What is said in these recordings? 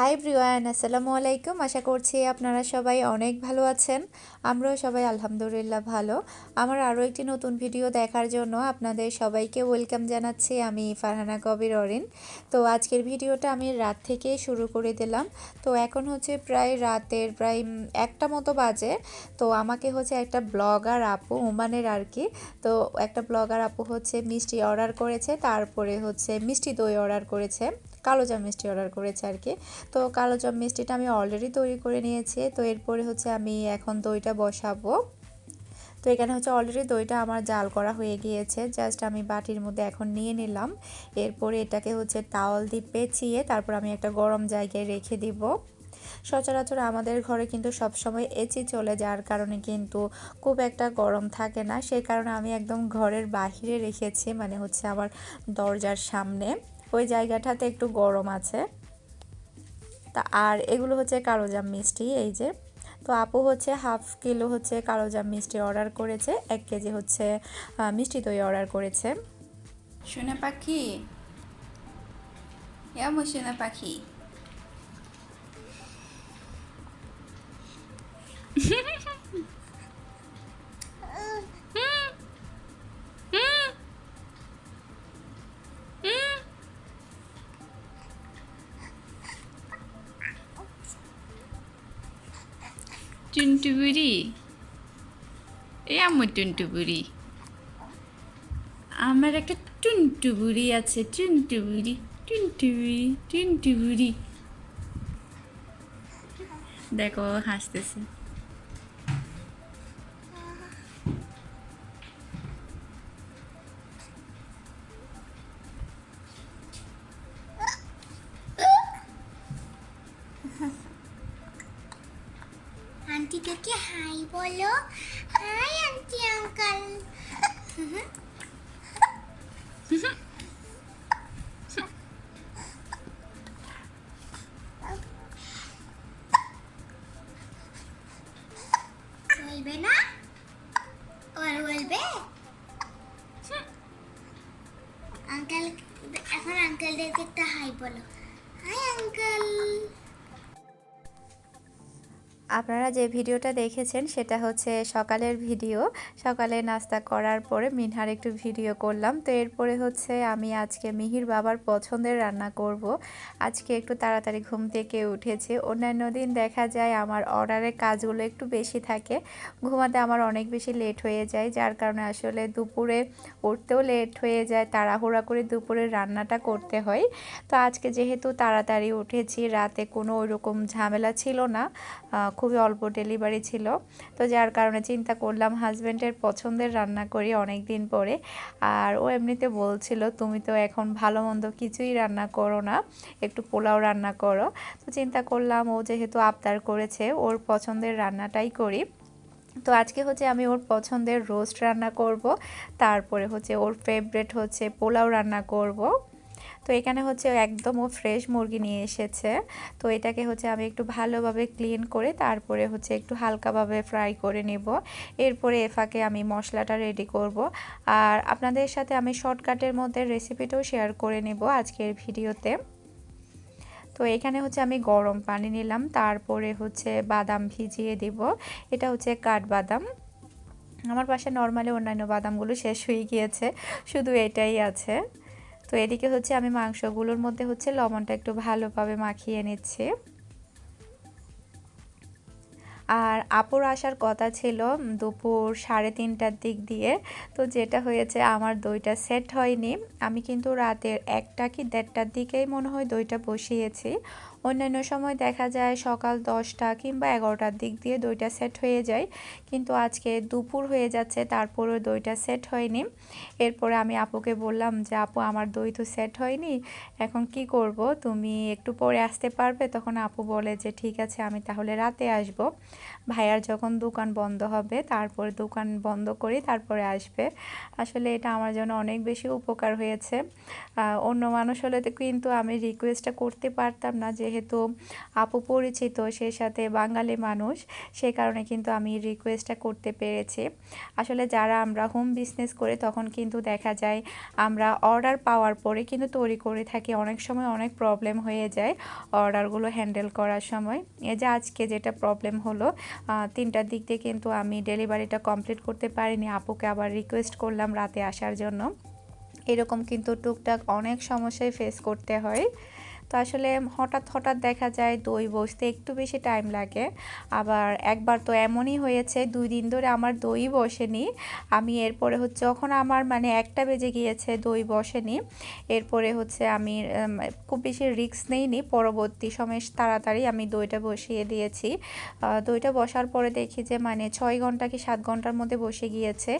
High ব্রিওয়ান আসসালামু আলাইকুম আশা করছি আপনারা সবাই অনেক ভালো আছেন। আমরাও সবাই আলহামদুলিল্লাহ ভালো। আমার আরও একটি নতুন ভিডিও দেখার জন্য আপনাদের সবাইকে ওয়েলকাম জানাচ্ছি। আমি ফারহানা কবির অরিন। তো আজকের ভিডিওটা আমি রাত থেকে শুরু করে দিলাম। তো এখন হচ্ছে প্রায় রাতের, প্রায় একটা মতো বাজে। তো আমাকে হচ্ছে একটা ব্লগার আপু ওমানের আর কি, তো একটা ব্লগার আপু হচ্ছে মিষ্টি অর্ডার করেছে। তারপরে হচ্ছে মিষ্টি দই অর্ডার করেছে। কালোজাম মিষ্টি অর্ডার করেছে আর কি তো কালো জাম মিষ্টিটা আমি অলরেডি তৈরি করে নিয়েছি। তো এরপরে হচ্ছে আমি এখন দইটা বসাবো। তো এখানে হচ্ছে অলরেডি দইটা আমার জাল করা হয়ে গিয়েছে। জাস্ট আমি বাটির মধ্যে এখন নিয়ে নিলাম। এরপরে এটাকে হচ্ছে টাওয়াল দিয়ে পেঁচিয়ে তারপর আমি একটা গরম জায়গায় রেখে দিব। সচরাচর আমাদের ঘরে কিন্তু সবসময় এসি চলে যাওয়ার কারণে কিন্তু খুব একটা গরম থাকে না। সেই কারণে আমি একদম ঘরের বাহিরে রেখেছি মানে হচ্ছে আমার দরজার সামনে। ওই জায়গাটাতে একটু গরম আছে। তা আর এগুলো হচ্ছে কালোজাম মিষ্টি এই যে। তো আপু হচ্ছে হাফ কিলো হচ্ছে কালোজাম মিষ্টি অর্ডার করেছে এক কেজি হচ্ছে মিষ্টি দই অর্ডার করেছে। সোনা পাখি? এমন সোনা পাখি। টুনটুবুরি এ আমার টুনটুবুরি আমার একটা টুনটুবুরি আছে টুনটুবুরি টুনটুবুরি টুনটুবুরি দেখো ও হাসতেছে আন্টিটাকে হাই বলো হাই আন্টি আঙ্কাল বলবে আপনারা যে ভিডিওটা দেখেছেন সেটা হচ্ছে সকালের ভিডিও। সকালে নাস্তা করার পরে মিনহার একটু ভিডিও করলাম। তো এরপরে হচ্ছে আমি আজকে মিহির বাবার পছন্দের রান্না করব। আজকে একটু তাড়াতাড়ি ঘুম থেকে উঠেছে। অন্যান্য দিন দেখা যায় আমার অর্ডারের কাজগুলো একটু বেশি থাকে। ঘুমাতে আমার অনেক বেশি লেট হয়ে যায়, যার কারণে আসলে দুপুরে উঠতেও লেট হয়ে যায়, তাড়াহুড়া করে দুপুরে রান্নাটা করতে হয়। তো আজকে যেহেতু তাড়াতাড়ি উঠেছি, রাতে কোনো ওইরকম ঝামেলা ছিল না। খুবই অল্প ডেলিভারি ছিল। তো যার কারণে চিন্তা করলাম হাজব্যান্ডের পছন্দের রান্না করি অনেক দিন পরে। আর ও এমনিতে বলছিল, তুমি তো এখন ভালো মন্দ কিছুই রান্না করো না, একটু পোলাও রান্না করো। তো চিন্তা করলাম, ও যেহেতু আবদার করেছে, ওর পছন্দের রান্নাটাই করি। তো আজকে হচ্ছে আমি ওর পছন্দের রোস্ট রান্না করব, তারপরে হচ্ছে ওর ফেভারেট হচ্ছে পোলাও রান্না করব। তো এখানে হচ্ছে একদম ও ফ্রেশ মুরগি নিয়ে এসেছে। তো এটাকে হচ্ছে আমি একটু ভালোভাবে ক্লিন করে তারপরে হচ্ছে একটু হালকাভাবে ফ্রাই করে নেব। এরপরে এফাকে আমি মশলাটা রেডি করব। আর আপনাদের সাথে আমি শর্টকাটের মধ্যে রেসিপিটাও শেয়ার করে নেব আজকের ভিডিওতে। তো এখানে হচ্ছে আমি গরম পানি নিলাম, তারপরে হচ্ছে বাদাম ভিজিয়ে দিব। এটা হচ্ছে কাঠবাদাম। আমার পাশে নর্মালি অন্যান্য বাদামগুলো শেষ হয়ে গিয়েছে, শুধু এটাই আছে। তো এদিকে হচ্ছে আমি মাংসগুলোর মধ্যে হচ্ছে লবণটা একটু ভালোভাবে মাখিয়ে নিচ্ছে। আর আপুর আসার কথা ছিল দুপুর সাড়ে তিনটার দিক দিয়ে, তো যেটা হয়েছে আমার দইটা সেট হয়নি। আমি কিন্তু রাতের একটা কি দেড়টার দিকেই মনে হয় দইটা বসিয়েছি। অন্যান্য সময় দেখা যায় সকাল দশটা কিংবা এগারোটার দিক দিয়ে দইটা সেট হয়ে যায়। কিন্তু আজকে দুপুর হয়ে যাচ্ছে, তারপরেও দইটা সেট হয়নি। এরপরে আমি আপুকে বললাম যে, আপু, আমার দই তো সেট হয়নি, এখন কি করব? তুমি একটু পরে আসতে পারবে? তখন আপু বলে যে, ঠিক আছে, আমি তাহলে রাতে আসব। ভাইয়ার যখন দোকান বন্ধ হবে, তারপরে দোকান বন্ধ করি তারপরে আসবে। আসলে এটা আমার জন্য অনেক বেশি উপকার হয়েছে। অন্য মানুষ হলে কিন্তু আমি রিকোয়েস্টটা করতে পারতাম না যেহেতু আপু পরিচিত, সে সাথে বাঙালি মানুষ, সে কারণে কিন্তু আমি রিকোয়েস্টটা করতে পেরেছি। আসলে যারা আমরা হোম বিজনেস করে, তখন কিন্তু দেখা যায় আমরা অর্ডার পাওয়ার পরে কিন্তু তৈরি করে থাকি। অনেক সময় অনেক প্রবলেম হয়ে যায় অর্ডারগুলো হ্যান্ডেল করার সময়। এই যে আজকে যেটা প্রবলেম হলো তিনটার দিক দিয়ে কিন্তু আমি ডেলিভারিটা কমপ্লিট করতে পারিনি। আপুকে আবার রিকোয়েস্ট করলাম রাতে আসার জন্য। এরকম কিন্তু টুকটাক অনেক সমস্যায় ফেস করতে হয়। তো আসলে হঠাৎ হঠাৎ দেখা যায় দই বসতে একটু বেশি টাইম লাগে। আবার একবার তো এমনই হয়েছে, দুই দিন ধরে আমার দই বসেনি। আমি এরপরে হচ্ছে যখন আমার মানে একটা বেজে গিয়েছে দই বসেনি, এরপরে হচ্ছে আমি খুব বেশি রিস্ক নেইনি। পরবর্তী সময় তাড়াতাড়ি আমি দইটা বসিয়ে দিয়েছি। দইটা বসার পরে দেখি যে মানে ছয় ঘণ্টা কি সাত ঘণ্টার মধ্যে বসে গিয়েছে।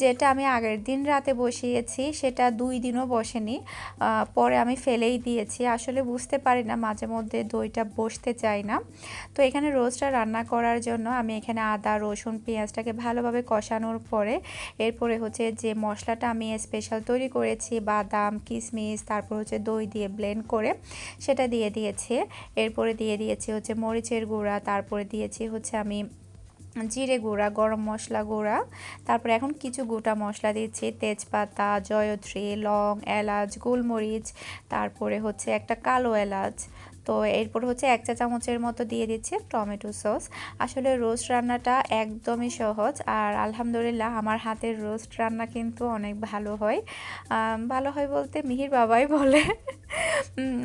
যেটা আমি আগের দিন রাতে বসিয়েছি, সেটা দুই দিনও বসেনি। পরে আমি ফেলেই দিয়েছি। আসলে বুঝতে পারি না, মাঝে মধ্যে দইটা বসতে চায় না। তো এখানে রোস্টটা রান্না করার জন্য আমি এখানে আদা, রসুন, পেঁয়াজটাকে ভালোভাবে কষানোর পরে এরপরে হচ্ছে যে মশলাটা আমি স্পেশাল তৈরি করেছি, বাদাম, কিশমিশ, তারপর হচ্ছে দই দিয়ে ব্লেন্ড করে সেটা দিয়ে দিয়েছি। এরপরে দিয়ে দিয়েছি হচ্ছে মরিচের গুঁড়া, তারপরে দিয়েছি হচ্ছে আমি জিরে গুঁড়া, গরম মশলা গুঁড়া, তারপরে এখন কিছু গোটা মশলা দিচ্ছি। তেজপাতা, জয়ত্রী, লং, এলাচ, গোলমরিচ, তারপরে হচ্ছে একটা কালো এলাচ। তো এরপর হচ্ছে এক চা চামচের মতো দিয়ে দিচ্ছে টমেটো সস। আসলে রোস্ট রান্নাটা একদমই সহজ আর আলহামদুলিল্লাহ আমার হাতের রোস্ট রান্না কিন্তু অনেক ভালো হয়। ভালো হয় বলতে মিহির বাবাই বলে।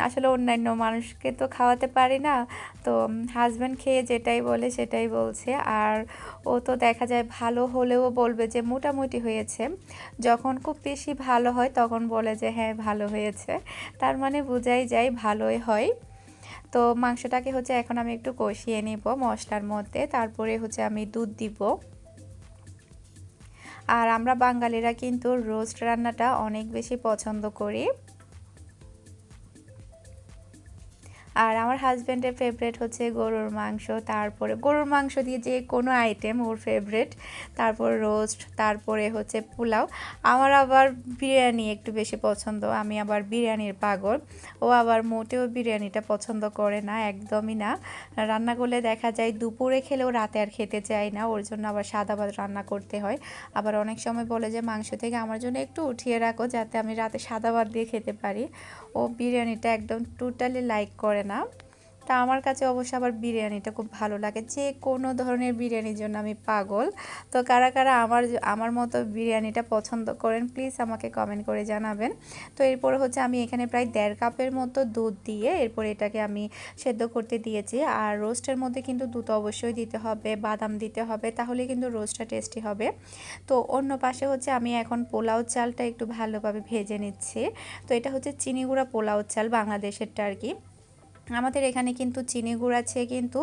আসলে অন্যান্য মানুষকে তো খাওয়াতে পারি না, তো হাজব্যান্ড খেয়ে যেটাই বলে সেটাই বলছে। আর ও তো দেখা যায় ভালো হলেও বলবে যে মোটামুটি হয়েছে। যখন খুব বেশি ভালো হয় তখন বলে যে হ্যাঁ ভালো হয়েছে। তার মানে বোঝাই যায় ভালোই হয়। তো মাংসটাকে হচ্ছে এখন আমি একটু কষিয়ে নিব মশলার মধ্যে। তারপরে হচ্ছে আমি দুধ দিব। আর আমরা বাঙালিরা কিন্তু রোস্ট রান্নাটা অনেক বেশি পছন্দ করি। আর আমার হাজব্যান্ডের ফেভারেট হচ্ছে গরুর মাংস, তারপরে গরুর মাংস দিয়ে যে কোনো আইটেম ওর ফেভারেট তারপর রোস্ট তারপরে হচ্ছে পোলাও। আমার আবার বিরিয়ানি একটু বেশি পছন্দ, আমি আবার বিরিয়ানির পাগল। ও আবার মোটেও বিরিয়ানিটা পছন্দ করে না, একদমই না। রান্না করলে দেখা যায় দুপুরে খেলেও রাতে আর খেতে চায় না, ওর জন্য আবার সাদা ভাত রান্না করতে হয়। আবার অনেক সময় বলে যে, মাংস থেকে আমার জন্য একটু উঠিয়ে রাখো যাতে আমি রাতে সাদা ভাত দিয়ে খেতে পারি। ও বিরিয়ানিটা একদম টোটালি লাইক করে না। তা আমার কাছে অবশ্য আবার বিরিয়ানিটা খুব ভালো লাগে। যে কোনো ধরনের বিরিয়ানির জন্য আমি পাগল। তো কারা কারা আমার আমার মতো বিরিয়ানিটা পছন্দ করেন প্লিজ আমাকে কমেন্ট করে জানাবেন। তো এরপর হচ্ছে আমি এখানে প্রায় দেড় কাপের মতো দুধ দিয়ে এরপর এটাকে আমি সেদ্ধ করতে দিয়েছি। আর রোস্টের মধ্যে কিন্তু দুধ অবশ্যই দিতে হবে, বাদাম দিতে হবে তাহলে কিন্তু রোস্টটা টেস্টি হবে। তো অন্য পাশে হচ্ছে আমি এখন পোলাও চালটা একটু ভালোভাবে ভেজে নিচ্ছি। তো এটা হচ্ছে চিনি গুঁড়া পোলাও চাল বাংলাদেশেরটা আর কি। আমাদের এখানে কিন্তু চিনি গুঁড়া চেয়ে কিন্তু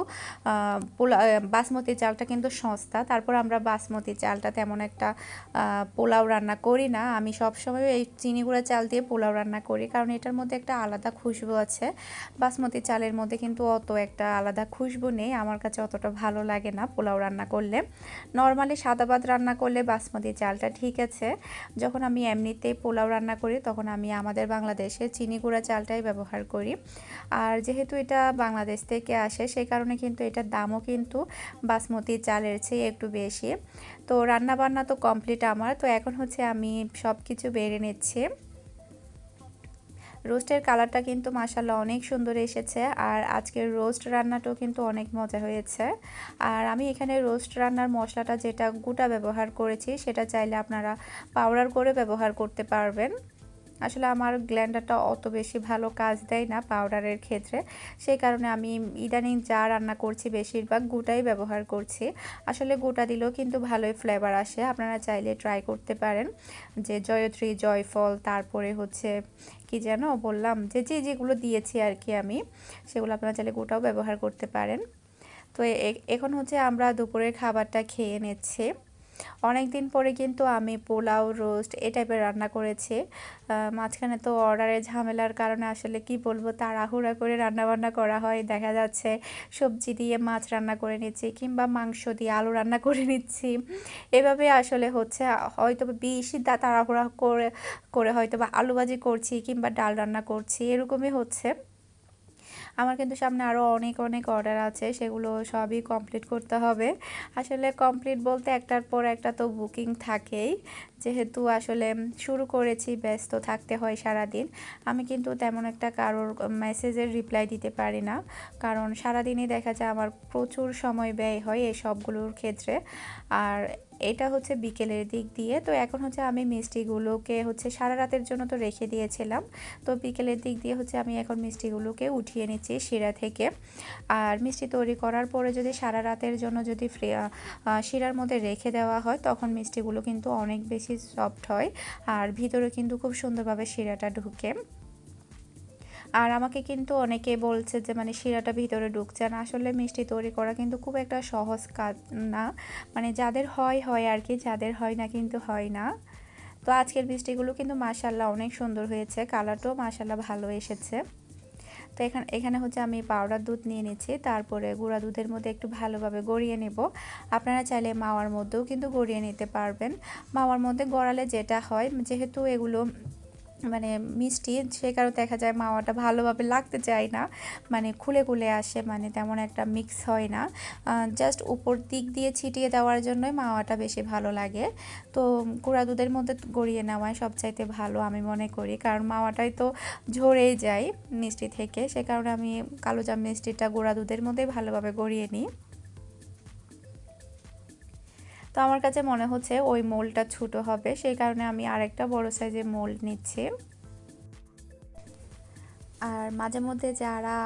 পোলা বাসমতি চালটা কিন্তু সস্তা। তারপর আমরা বাসমতি চালটা তেমন একটা পোলাও রান্না করি না। আমি সবসময় এই চিনি গুঁড়া চাল দিয়ে পোলাও রান্না করি, কারণ এটার মধ্যে একটা আলাদা খুশবু আছে। বাসমতি চালের মধ্যে কিন্তু অত একটা আলাদা খুশবু নেই। আমার কাছে অতটা ভালো লাগে না পোলাও রান্না করলে। নর্মালি সাদা ভাত রান্না করলে বাসমতি চালটা ঠিক আছে। যখন আমি এমনিতেই পোলাও রান্না করি, তখন আমি আমাদের বাংলাদেশে চিনি গুঁড়া চালটাই ব্যবহার করি। আর যেহেতু এটা বাংলাদেশ থেকে আসে সেই কারণে কিন্তু এটার দামও কিন্তু বাসমতি চালের চেয়ে একটু বেশি। তো রান্না বান্না তো কমপ্লিট আমার। তো এখন হচ্ছে আমি সব কিছু বেড়ে নিচ্ছি। রোস্টের কালারটা কিন্তু মাসাল্লাহ অনেক সুন্দর এসেছে। আর আজকের রোস্ট রান্নাটাও কিন্তু অনেক মজা হয়েছে। আর আমি এখানে রোস্ট রান্নার মশলাটা যেটা গোটা ব্যবহার করেছি, সেটা চাইলে আপনারা পাউডার করে ব্যবহার করতে পারবেন। আসলে আমার গ্ল্যান্ডারটা অত বেশি ভালো কাজ দেয় না পাউডারের ক্ষেত্রে। সেই কারণে আমি ইদানিং যা রান্না করছি বেশিরভাগ গোটাই ব্যবহার করছি। আসলে গোটা দিলেও কিন্তু ভালোই ফ্লেভার আসে। আপনারা চাইলে ট্রাই করতে পারেন। যে জয়ত্রী, জয়ফল, তারপরে হচ্ছে কি যেন বললাম? যে যে, যেগুলো দিয়েছি আর কি আমি, সেগুলো আপনারা চাইলে গোটাও ব্যবহার করতে পারেন। তো এখন হচ্ছে আমরা দুপুরের খাবারটা খেয়ে নিচ্ছি। অনেক দিন পরে কিন্তু আমি পোলাও রোস্ট এই টাইপের রান্না করেছি। মাঝখানে তো অর্ডারের ঝামেলার কারণে আসলে কি বলব, তাড়াহুড়া করে রান্না বান্না করা হয়। দেখা যাচ্ছে সবজি দিয়ে মাছ রান্না করে নিচ্ছি কিংবা মাংস দিয়ে আলু রান্না করে নিচ্ছি। এভাবে আসলে হচ্ছে, হয়তো বেশি তাড়াহুড়া করে করে হয়তো বা আলু ভাজি করছি কিংবা ডাল রান্না করছি, এরকমই হচ্ছে। আমার কিন্তু সামনে আরও অনেক অনেক অর্ডার আছে, সেগুলো সবই কমপ্লিট করতে হবে। আসলে কমপ্লিট বলতে একটার পর একটা তো বুকিং থাকেই। যেহেতু আসলে শুরু করেছি, ব্যস্ত থাকতে হয় সারাদিন। আমি কিন্তু তেমন একটা কারোর মেসেজের রিপ্লাই দিতে পারি না। কারণ সারাদিনই দেখা যায় আমার প্রচুর সময় ব্যয় হয় এই সবগুলোর ক্ষেত্রে। আর এটা হচ্ছে বিকেলের দিক দিয়ে। তো এখন হচ্ছে আমি মিষ্টিগুলোকে হচ্ছে সারা রাতের জন্য তো রেখে দিয়েছিলাম। তো বিকেলের দিক দিয়ে হচ্ছে আমি এখন মিষ্টিগুলোকে উঠিয়ে নিচ্ছি শিরা থেকে। আর মিষ্টি তৈরি করার পরে যদি সারা রাতের জন্য যদি শিরার মধ্যে রেখে দেওয়া হয়, তখন মিষ্টিগুলো কিন্তু অনেক বেশি সফট হয়। আর ভিতরে কিন্তু খুব সুন্দরভাবে শিরাটা ঢুকে। আর আমাকে কিন্তু অনেকে বলছে যে মানে শিরাটা ভিতরে ঢুকছে না। আসলে মিষ্টি তৈরি করা কিন্তু খুব একটা সহজ কাজ না। মানে যাদের হয় হয় আর কি, যাদের হয় না কিন্তু হয় না। তো আজকের মিষ্টিগুলো কিন্তু মাশাল্লাহ অনেক সুন্দর হয়েছে। কালারটাও মাশাল্লাহ ভালো এসেছে। তো এখানে এখানে হচ্ছে আমি পাউডার দুধ নিয়ে নিচ্ছি। তারপরে গুঁড়া দুধের মধ্যে একটু ভালোভাবে গড়িয়ে নেব। আপনারা চাইলে মাওয়ার মধ্যেও কিন্তু গড়িয়ে নিতে পারবেন। মাওয়ার মধ্যে গড়ালে যেটা হয়, যেহেতু এগুলো মানে মিষ্টি, সে কারণে দেখা যায় মাওয়াটা ভালোভাবে লাগতে চায় না। মানে খুলে খুলে আসে মানে তেমন একটা মিক্স হয় না। জাস্ট উপর দিক দিয়ে ছিটিয়ে দেওয়ার জন্যই মাওয়াটা বেশি ভালো লাগে। তো গুঁড়া দুধের মধ্যে গড়িয়ে নেওয়াই সবচাইতে ভালো আমি মনে করি। কারণ মাওয়াটাই তো ঝরেই যায় মিষ্টি থেকে। সে কারণে আমি কালোজাম মিষ্টিটা গুঁড়া দুধের মধ্যে ভালোভাবে গড়িয়ে নিই। তো আমার কাছে মনে হচ্ছে ওই মোলটা ছোটো হবে, সেই কারণে আমি আরেকটা বড় সাইজের মোল নিচ্ছি। আর মাঝে মধ্যে যারা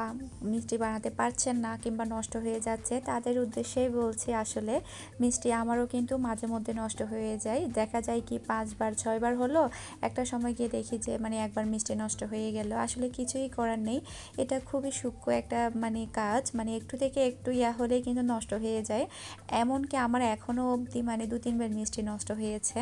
মিষ্টি বানাতে পারছেন না কিংবা নষ্ট হয়ে যাচ্ছে, তাদের উদ্দেশ্যেই বলছি আসলে মিষ্টি আমারও কিন্তু মাঝে মধ্যে নষ্ট হয়ে যায়। দেখা যায় কি পাঁচবার, ছয়বার হলো, একটা সময় গিয়ে দেখি যে মানে একবার মিষ্টি নষ্ট হয়ে গেল। আসলে কিছুই করার নেই। এটা খুবই সূক্ষ্ম একটা মানে কাজ মানে একটু থেকে একটু ইয়া হলে কিন্তু নষ্ট হয়ে যায়। এমনকি আমার এখনও অবধি মানে দু, তিনবার মিষ্টি নষ্ট হয়েছে।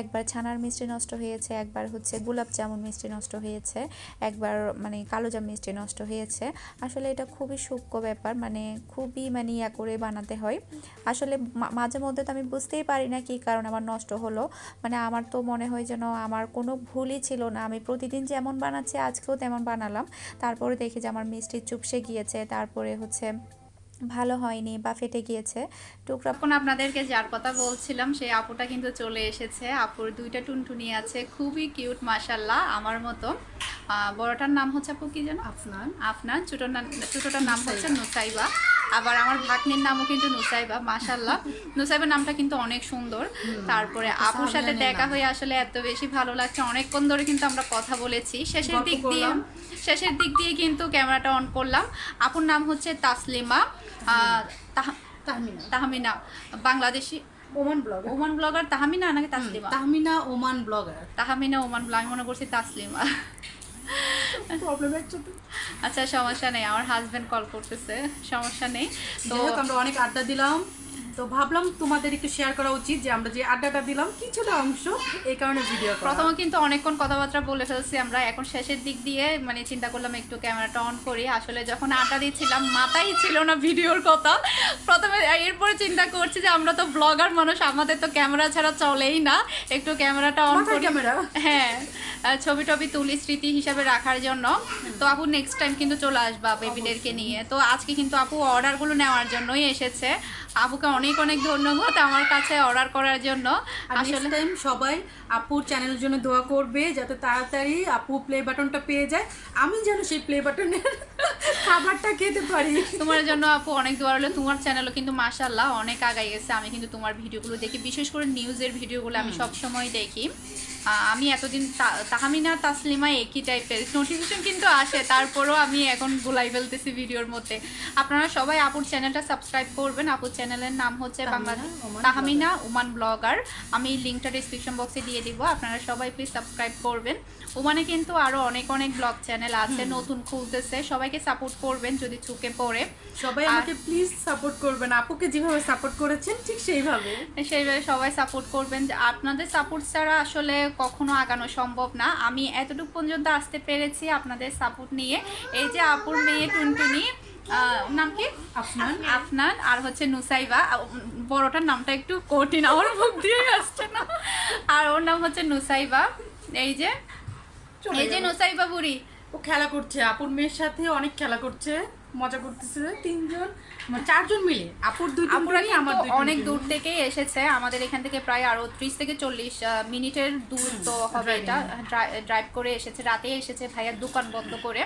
একবার ছানার মিষ্টি নষ্ট হয়েছে, একবার হচ্ছে গোলাপ জামুন মিষ্টি নষ্ট হয়েছে, একবার মানে কালোজাম মিষ্টি নষ্ট হয়েছে। আসলে এটা খুবই সূক্ষ্ম ব্যাপার মানে খুবই মানে ইয়া করে বানাতে হয়। আসলে মাঝে মধ্যে তো আমি বুঝতেই পারি না কী কারণ আমার নষ্ট হলো। মানে আমার তো মনে হয় যেন আমার কোনো ভুলই ছিল না। আমি প্রতিদিন যেমন বানাচ্ছি, আজকেও তেমন বানালাম। তারপরে দেখি যে আমার মিষ্টি চুপসে গিয়েছে, তারপরে হচ্ছে ভালো হয়নি বা ফেটে গিয়েছে। টুকরা এখন আপনাদেরকে যার কথা বলছিলাম, সেই আপুটা কিন্তু চলে এসেছে। আপুর দুইটা টুনটুনি আছে, খুবই কিউট মাশাল্লাহ আমার মতো। বড়টার নাম হচ্ছে আপু কি যেন? আফনান। আফনান। ছোটোর নাম ছোটোটার নাম হচ্ছে নুসাইবা। আবার আমার ভাগ্নির নামও কিন্তু নুসাইবা মাশাল্লাহ নুসাইবা নামটা কিন্তু অনেক সুন্দর। তারপরে আপুর সাথে দেখা হয়ে আসলে এত বেশি ভালো লাগছে। অনেকক্ষণ ধরে কিন্তু আমরা কথা বলেছি। শেষের দিক দিয়ে শেষের দিক দিয়ে কিন্তু ক্যামেরাটা অন করলাম। আপুর নাম হচ্ছে Taslima. Tahmina. Tahmina. Bangladeshi Oman blogger. Oman blogger Tahmina নাকি Taslima? Tahmina Oman blogger. Tahmina Oman blog আমি মনে করছি তাসলিমা। আচ্ছা সমস্যা নেই আমার হাজবেন্ড কল করতেছে সমস্যা নেই। তো আমরা অনেক আড্ডা দিলাম। তো ভাবলাম তোমাদের একটু শেয়ার করা উচিত যে আমরা যে আড্ডাটা দিলাম কিছুটা অংশ এই কারণে ভিডিও প্রথমে কিন্তু অনেকক্ষণ কথাবার্তা বলে ফেলছি আমরা। এখন শেষের দিক দিয়ে মানে চিন্তা করলাম একটু ক্যামেরাটা অন করি। আসলে যখন আড্ডা দিচ্ছিলাম মাথাই ছিল না ভিডিওর কথা। প্রথমে এরপরে চিন্তা করছি যে আমরা তো ব্লগার মানুষ আমাদের তো ক্যামেরা ছাড়া চলেই না। একটু ক্যামেরাটা অন করি। ক্যামেরা। হ্যাঁ ছবি টবি তুলি স্মৃতি হিসাবে রাখার জন্য। তো আপু নেক্সট টাইম কিন্তু চলে আসবা বেবিদেরকে নিয়ে। তো আজকে কিন্তু আপু অর্ডারগুলো নেওয়ার জন্যই এসেছে। আপুকে অনেক অনেক ধন্যবাদ আমার কাছে অর্ডার করার জন্য। আসলে টাইম সবাই আপুর চ্যানেলের জন্য দোয়া করবে যাতে তাড়াতাড়ি আপু প্লে বাটনটা পেয়ে যায়। আমি যেন সেই প্লে বাটনের খাবারটা খেতে পারি। তোমার জন্য আপু অনেক দোয়া রইল। তোমার চ্যানেলও কিন্তু মাশাল্লাহ অনেক আগাই গেছে। আমি কিন্তু তোমার ভিডিওগুলো দেখি। বিশেষ করে নিউজের ভিডিওগুলো আমি সব সময় দেখি। আমি এতদিন তা- তাহমিনা তাসলিমা একই টাইপের নোটিফিকেশন কিন্তু আসে তারপরেও আমি এখন গুলাই ফেলতেছি ভিডিওর মধ্যে। আপনারা সবাই আপুর চ্যানেলটা সাবস্ক্রাইব করবেন। আপুর চ্যানেলের নাম হচ্ছে Bangla Tahmina Oman woman blogger. আমি লিঙ্কটা ডিসক্রিপশন বক্সে দিয়ে দিব। আপনারা সবাই প্লিজ সাবস্ক্রাইব করবেন। ওমানে কিন্তু আরও অনেক অনেক ব্লগ চ্যানেল আছে নতুন খুলতেছে। সবাইকে সাপোর্ট করবেন যদি চুকে পড়ে। সবাই আমাকে প্লিজ সাপোর্ট করবেন। আপুকে যেভাবে সাপোর্ট করেছেন ঠিক সেইভাবে। সেইভাবে সবাই সাপোর্ট করবেন। যে আপনাদের সাপোর্ট ছাড়া আসলে কখনো আগানো সম্ভব না। আমি এতটুকু পর্যন্ত আসতে পেরেছি আপনাদের সাপোর্ট নিয়ে। এই যে আপুর মেয়ে টুনটুনি নাম কি? আফনান। আফনান। আর হচ্ছে নুসাইবা। বড়টার নামটা একটু কঠিন আমার মুখ দিয়ে আসছে না। আর ওর নাম হচ্ছে নুসাইবা। এই যে এই যে নুসাইবা বুড়ি। ও খেলা করছে। আপুর মেয়ের সাথে অনেক খেলা করছে। মজা করতেছে তিনজন মানে চারজন মিলে। আপুর দুই আপুরা টুনটুনি, আমার দুই অনেক দূর থেকেই এসেছে। আমাদের এখান থেকে প্রায় আরও ত্রিশ থেকে চল্লিশ মিনিটের দূর তো হবে এটা। ড্রাইভ করে এসেছে রাতে এসেছে ভাইয়ার দোকান বন্ধ করে।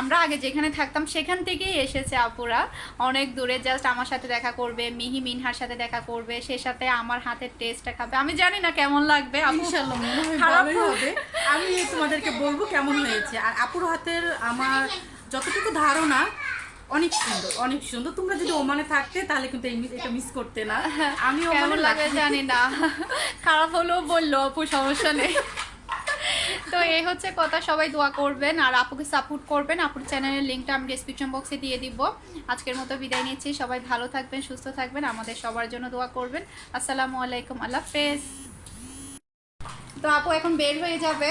আমরা আগে যেখানে থাকতাম সেখান থেকেই এসেছে আপুরা। অনেক দূরে জাস্ট আমার সাথে দেখা করবে মিহি মিনহার সাথে দেখা করবে সে সাথে আমার হাতের টেস্টটা খাবে। আমি জানি না কেমন লাগবে খারাপ হবে। আমি তোমাদেরকে বলব কেমন হয়েছে। আর আপুর হাতের আমার যতটুকু ধারণা অনেক সুন্দর অনেক সুন্দর। তোমরা যদি ওমানে থাকতে তাহলে কিন্তু এটা মিস করতে না। আমি ওমানে লাগে জানি না। খারাপ হলেও বলল আপু সমস্যা নেই। তো এই হচ্ছে কথা সবাই দোয়া করবেন আর আপুকে সাপোর্ট করবেন। আপুর চ্যানেলের লিঙ্কটা আমি ডিসক্রিপশন বক্সে দিয়ে দিব। আজকের মতো বিদায় নিচ্ছি। সবাই ভালো থাকবেন সুস্থ থাকবেন আমাদের সবার জন্য দোয়া করবেন। আসসালামু আলাইকুম আল্লাহ হাফেজ। তো আপু এখন বের হয়ে যাবে।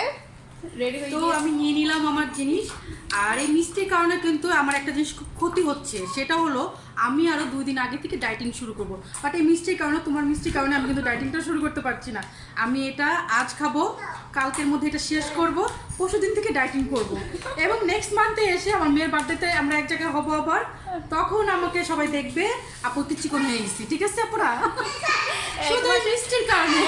তো আমি নিয়ে নিলাম আমার জিনিস। আর এই মিষ্টির কারণে কিন্তু আমার একটা জিনিস খুব ক্ষতি হচ্ছে। সেটা হলো আমি আরও দুই দিন আগে থেকে ডাইটিং শুরু করব। বাট এই মিষ্টির কারণে তোমার মিষ্টির কারণে আমি কিন্তু ডাইটিংটা শুরু করতে পারছি না। আমি এটা আজ খাব কালকের মধ্যে এটা শেষ করব পরশু দিন থেকে ডাইটিং করব। এবং নেক্সট মান্থে এসে আমার মেয়ের বার্থডেতে আমরা এক জায়গায় হব আবার। তখন আমাকে সবাই দেখবে আপত্তি চিকন হয়ে গেছি ঠিক আছে আপুরা? শুধু মিষ্টির কারণে।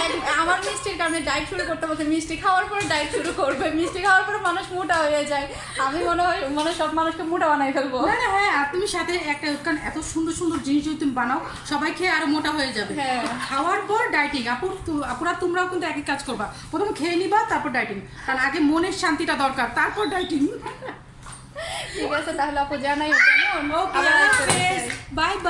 আমার মিষ্টির কারণে ডায়েট শুরু করতে মিষ্টি খাওয়ার পরে ডায়েট শুরু করবে মিষ্টি খাওয়ার পরে মানুষ মোটা হয়ে যায়। আমি মনে হয় মনে সব মানুষকে মোটা বানাই ফেলব। না না হ্যাঁ আর তুমি সাথে একটা কারণ এত সুন্দর সুন্দর জিনিস যদি তুমি বানাও সবাই খেয়ে আরও মোটা হয়ে যাবে। হ্যাঁ। খাওয়ার পর ডাইটিং আপুর আপুরা তোমরাও কিন্তু একই কাজ করবা। প্রথম খেয়ে নিবা তারপর ডাইটিং কারণ আগে মনের শান্তিটা দরকার তারপর ডাইটিং ঠিক আছে তাহলে আপু জানাই কেমন? আসতে বাই